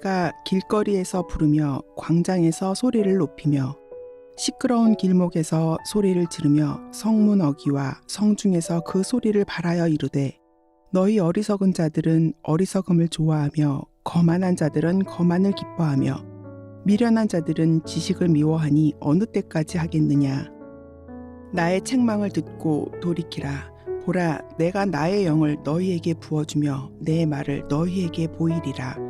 새가 길거리에서 부르며 광장에서 소리를 높이며 시끄러운 길목에서 소리를 지르며 성문 어기와 성중에서 그 소리를 발하여 이르되 너희 어리석은 자들은 어리석음을 좋아하며 거만한 자들은 거만을 기뻐하며 미련한 자들은 지식을 미워하니 어느 때까지 하겠느냐? 나의 책망을 듣고 돌이키라. 보라 내가 나의 영을 너희에게 부어주며 내 말을 너희에게 보이리라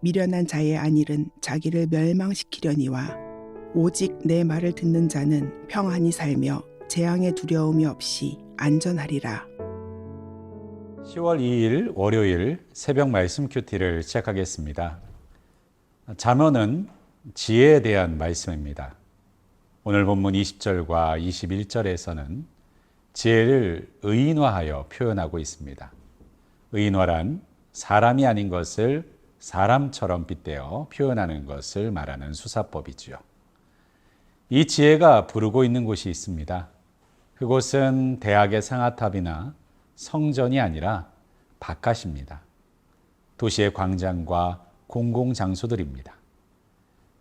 미련한 자의 안일은 자기를 멸망시키려니와 오직 내 말을 듣는 자는 평안히 살며 재앙의 두려움이 없이 안전하리라. 10월 2일 월요일 새벽 말씀 큐티를 시작하겠습니다. 자문은 지혜에 대한 말씀입니다. 오늘 본문 20절과 21절에서는 지혜를 의인화하여 표현하고 있습니다. 의인화란 사람이 아닌 것을 사람처럼 빗대어 표현하는 것을 말하는 수사법이지요. 이 지혜가 부르고 있는 곳이 있습니다. 그곳은 대학의 상아탑이나 성전이 아니라 바깥입니다. 도시의 광장과 공공 장소들입니다.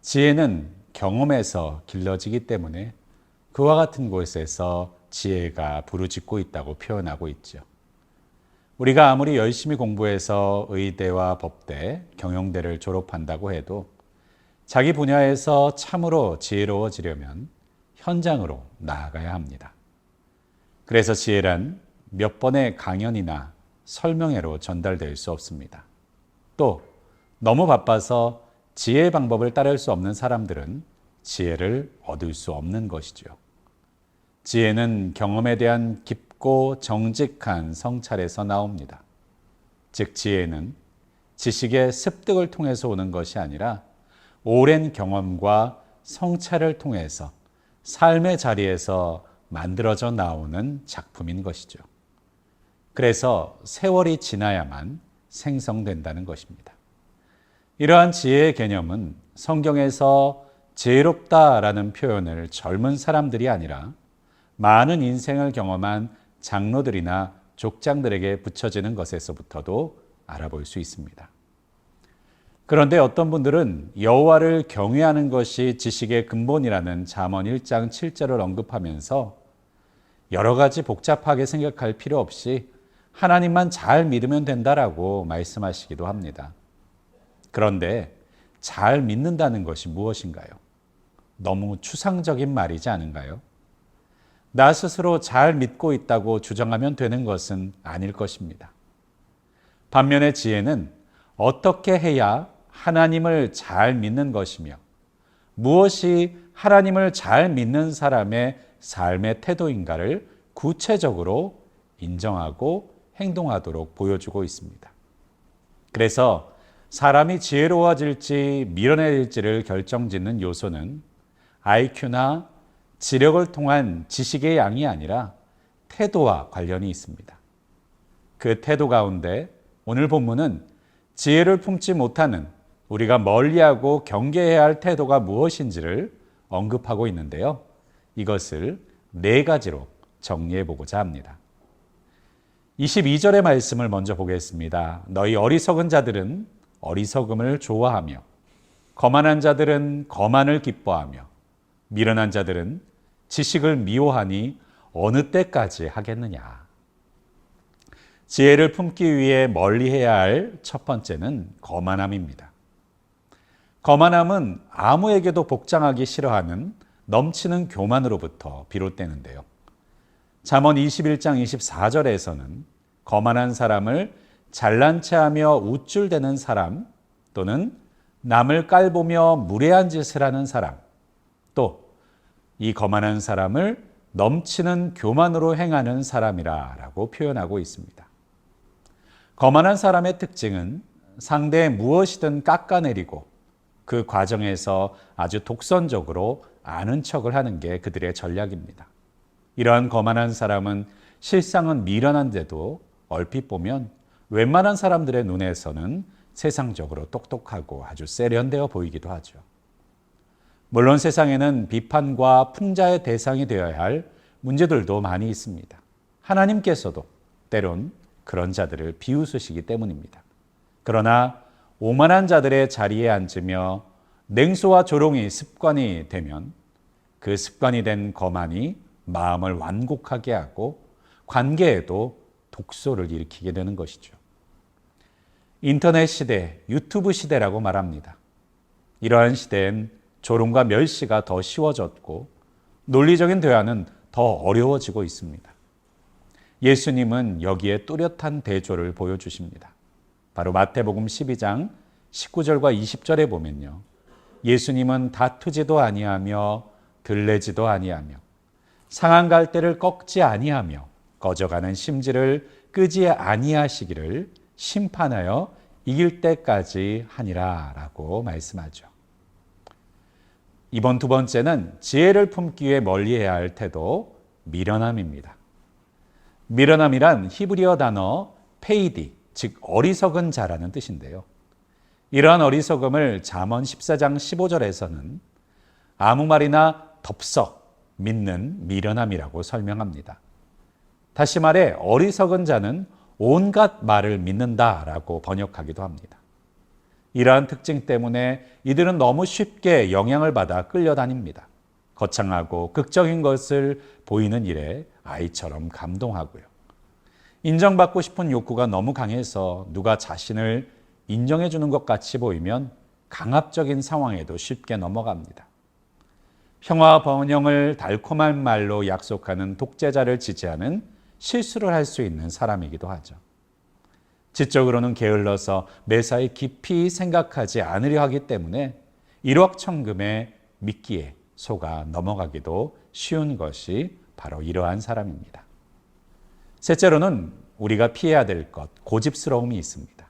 지혜는 경험에서 길러지기 때문에 그와 같은 곳에서 지혜가 부르짖고 있다고 표현하고 있죠. 우리가 아무리 열심히 공부해서 의대와 법대, 경영대를 졸업한다고 해도 자기 분야에서 참으로 지혜로워지려면 현장으로 나아가야 합니다. 그래서 지혜란 몇 번의 강연이나 설명회로 전달될 수 없습니다. 또 너무 바빠서 지혜의 방법을 따를 수 없는 사람들은 지혜를 얻을 수 없는 것이죠. 지혜는 경험에 대한 깊고 정직한 성찰에서 나옵니다. 즉, 지혜는 지식의 습득을 통해서 오는 것이 아니라 오랜 경험과 성찰을 통해서 삶의 자리에서 만들어져 나오는 작품인 것이죠. 그래서 세월이 지나야만 생성된다는 것입니다. 이러한 지혜의 개념은 성경에서 지혜롭다라는 표현을 젊은 사람들이 아니라 많은 인생을 경험한 장로들이나 족장들에게 붙여지는 것에서부터도 알아볼 수 있습니다. 그런데 어떤 분들은 여호와를 경외하는 것이 지식의 근본이라는 잠언 1장 7절을 언급하면서 여러 가지 복잡하게 생각할 필요 없이 하나님만 잘 믿으면 된다라고 말씀하시기도 합니다. 그런데 잘 믿는다는 것이 무엇인가요? 너무 추상적인 말이지 않은가요? 나 스스로 잘 믿고 있다고 주장하면 되는 것은 아닐 것입니다. 반면에 지혜는 어떻게 해야 하나님을 잘 믿는 것이며 무엇이 하나님을 잘 믿는 사람의 삶의 태도인가를 구체적으로 인정하고 행동하도록 보여주고 있습니다. 그래서 사람이 지혜로워질지 미련해질지를 결정짓는 요소는 IQ나 지력을 통한 지식의 양이 아니라 태도와 관련이 있습니다. 그 태도 가운데 오늘 본문은 지혜를 품지 못하는 우리가 멀리하고 경계해야 할 태도가 무엇인지를 언급하고 있는데요. 이것을 네 가지로 정리해 보고자 합니다. 22절의 말씀을 먼저 보겠습니다. 너희 어리석은 자들은 어리석음을 좋아하며 거만한 자들은 거만을 기뻐하며 미련한 자들은 지식을 미워하니 어느 때까지 하겠느냐. 지혜를 품기 위해 멀리 해야 할 첫 번째는 거만함입니다. 거만함은 아무에게도 복장하기 싫어하는 넘치는 교만으로부터 비롯되는데요. 잠언 21장 24절에서는 거만한 사람을 잘난 체하며 우쭐대는 사람 또는 남을 깔보며 무례한 짓을 하는 사람 또 이 거만한 사람을 넘치는 교만으로 행하는 사람이라라고 표현하고 있습니다. 거만한 사람의 특징은 상대의 무엇이든 깎아내리고 그 과정에서 아주 독선적으로 아는 척을 하는 게 그들의 전략입니다. 이러한 거만한 사람은 실상은 미련한데도 얼핏 보면 웬만한 사람들의 눈에서는 세상적으로 똑똑하고 아주 세련되어 보이기도 하죠. 물론 세상에는 비판과 풍자의 대상이 되어야 할 문제들도 많이 있습니다. 하나님께서도 때론 그런 자들을 비웃으시기 때문입니다. 그러나 오만한 자들의 자리에 앉으며 냉소와 조롱이 습관이 되면 그 습관이 된 거만이 마음을 완곡하게 하고 관계에도 독소를 일으키게 되는 것이죠. 인터넷 시대, 유튜브 시대라고 말합니다. 이러한 시대엔 조롱과 멸시가 더 쉬워졌고 논리적인 대화는 더 어려워지고 있습니다. 예수님은 여기에 뚜렷한 대조를 보여주십니다. 바로 마태복음 12장 19절과 20절에 보면요. 예수님은 다투지도 아니하며 들레지도 아니하며 상한 갈대를 꺾지 아니하며 꺼져가는 심지를 끄지 아니하시기를 심판하여 이길 때까지 하니라라고 말씀하죠. 이번 두 번째는 지혜를 품기 위해 멀리해야 할 태도 미련함입니다. 미련함이란 히브리어 단어 페이디, 즉 어리석은 자라는 뜻인데요. 이러한 어리석음을 잠언 14장 15절에서는 아무 말이나 덥석 믿는 미련함이라고 설명합니다. 다시 말해 어리석은 자는 온갖 말을 믿는다라고 번역하기도 합니다. 이러한 특징 때문에 이들은 너무 쉽게 영향을 받아 끌려다닙니다. 거창하고 극적인 것을 보이는 일에 아이처럼 감동하고요. 인정받고 싶은 욕구가 너무 강해서 누가 자신을 인정해 주는 것 같이 보이면 강압적인 상황에도 쉽게 넘어갑니다. 평화와 번영을 달콤한 말로 약속하는 독재자를 지지하는 실수를 할 수 있는 사람이기도 하죠. 지적으로는 게을러서 매사에 깊이 생각하지 않으려 하기 때문에 일확천금의 미끼에 속아 넘어가기도 쉬운 것이 바로 이러한 사람입니다. 셋째로는 우리가 피해야 될 것, 고집스러움이 있습니다.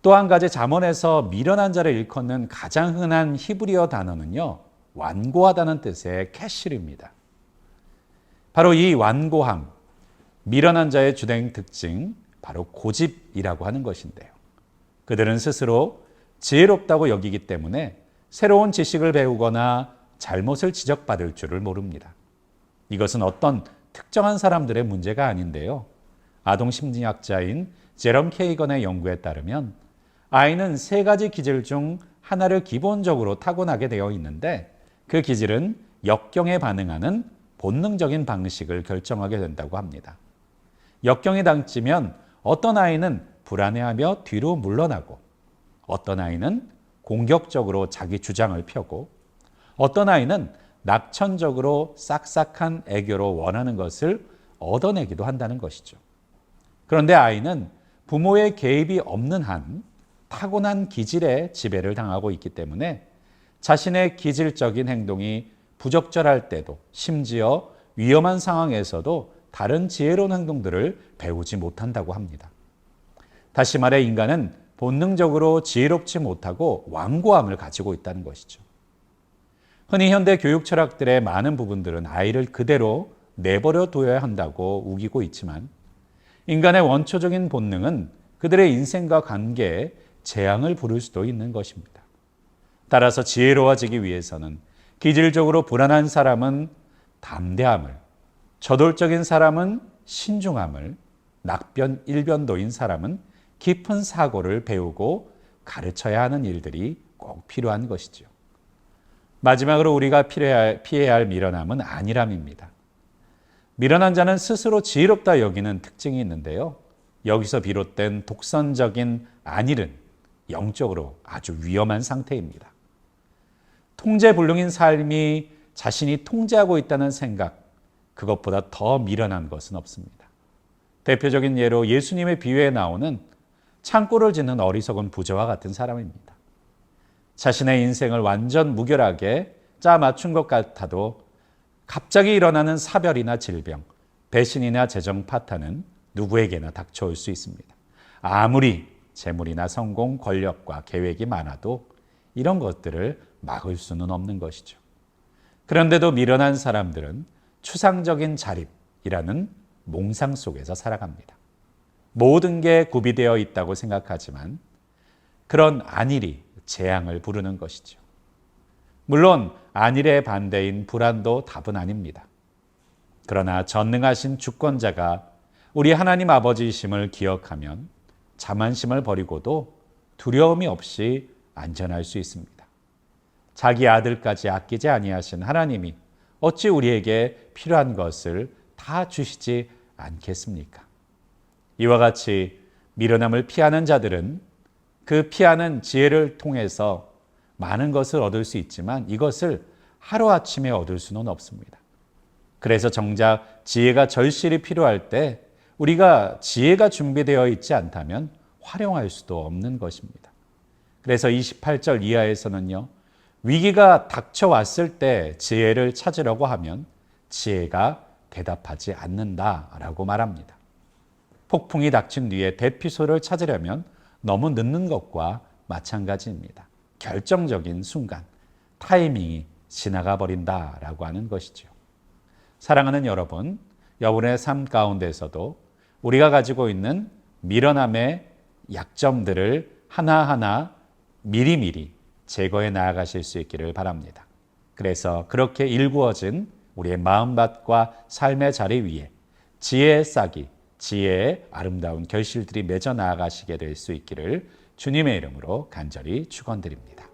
또 한 가지 잠언에서 미련한 자를 일컫는 가장 흔한 히브리어 단어는요, 완고하다는 뜻의 캐실입니다. 바로 이 완고함, 미련한 자의 주된 특징, 바로 고집이라고 하는 것인데요. 그들은 스스로 지혜롭다고 여기기 때문에 새로운 지식을 배우거나 잘못을 지적받을 줄을 모릅니다. 이것은 어떤 특정한 사람들의 문제가 아닌데요. 아동 심리학자인 제럼 케이건의 연구에 따르면 아이는 세 가지 기질 중 하나를 기본적으로 타고나게 되어 있는데 그 기질은 역경에 반응하는 본능적인 방식을 결정하게 된다고 합니다. 역경에 당치면 어떤 아이는 불안해하며 뒤로 물러나고 어떤 아이는 공격적으로 자기 주장을 펴고 어떤 아이는 낙천적으로 싹싹한 애교로 원하는 것을 얻어내기도 한다는 것이죠. 그런데 아이는 부모의 개입이 없는 한 타고난 기질에 지배를 당하고 있기 때문에 자신의 기질적인 행동이 부적절할 때도 심지어 위험한 상황에서도 다른 지혜로운 행동들을 배우지 못한다고 합니다. 다시 말해 인간은 본능적으로 지혜롭지 못하고 완고함을 가지고 있다는 것이죠. 흔히 현대 교육 철학들의 많은 부분들은 아이를 그대로 내버려 둬야 한다고 우기고 있지만 인간의 원초적인 본능은 그들의 인생과 관계에 재앙을 부를 수도 있는 것입니다. 따라서 지혜로워지기 위해서는 기질적으로 불안한 사람은 담대함을, 저돌적인 사람은 신중함을, 낙변 일변도인 사람은 깊은 사고를 배우고 가르쳐야 하는 일들이 꼭 필요한 것이죠. 마지막으로 우리가 피해야 할 미련함은 안일함입니다. 미련한 자는 스스로 지혜롭다 여기는 특징이 있는데요. 여기서 비롯된 독선적인 안일은 영적으로 아주 위험한 상태입니다. 통제불능인 삶이 자신이 통제하고 있다는 생각, 그것보다 더 미련한 것은 없습니다. 대표적인 예로 예수님의 비유에 나오는 창고를 짓는 어리석은 부자와 같은 사람입니다. 자신의 인생을 완전 무결하게 짜 맞춘 것 같아도 갑자기 일어나는 사별이나 질병, 배신이나 재정 파탄은 누구에게나 닥쳐올 수 있습니다. 아무리 재물이나 성공, 권력과 계획이 많아도 이런 것들을 막을 수는 없는 것이죠. 그런데도 미련한 사람들은 추상적인 자립이라는 몽상 속에서 살아갑니다. 모든 게 구비되어 있다고 생각하지만 그런 안일이 재앙을 부르는 것이죠. 물론 안일의 반대인 불안도 답은 아닙니다. 그러나 전능하신 주권자가 우리 하나님 아버지이심을 기억하면 자만심을 버리고도 두려움이 없이 안전할 수 있습니다. 자기 아들까지 아끼지 아니하신 하나님이 어찌 우리에게 필요한 것을 다 주시지 않겠습니까? 이와 같이 미련함을 피하는 자들은 그 피하는 지혜를 통해서 많은 것을 얻을 수 있지만 이것을 하루아침에 얻을 수는 없습니다. 그래서 정작 지혜가 절실히 필요할 때 우리가 지혜가 준비되어 있지 않다면 활용할 수도 없는 것입니다. 그래서 28절 이하에서는요, 위기가 닥쳐왔을 때 지혜를 찾으려고 하면 지혜가 대답하지 않는다라고 말합니다. 폭풍이 닥친 뒤에 대피소를 찾으려면 너무 늦는 것과 마찬가지입니다. 결정적인 순간, 타이밍이 지나가 버린다라고 하는 것이죠. 사랑하는 여러분, 여러분의 삶 가운데서도 우리가 가지고 있는 미련함의 약점들을 하나하나 미리미리 제거해 나아가실 수 있기를 바랍니다. 그래서 그렇게 일구어진 우리의 마음밭과 삶의 자리 위에 지혜의 싹이, 지혜의 아름다운 결실들이 맺어 나아가시게 될 수 있기를 주님의 이름으로 간절히 축원드립니다.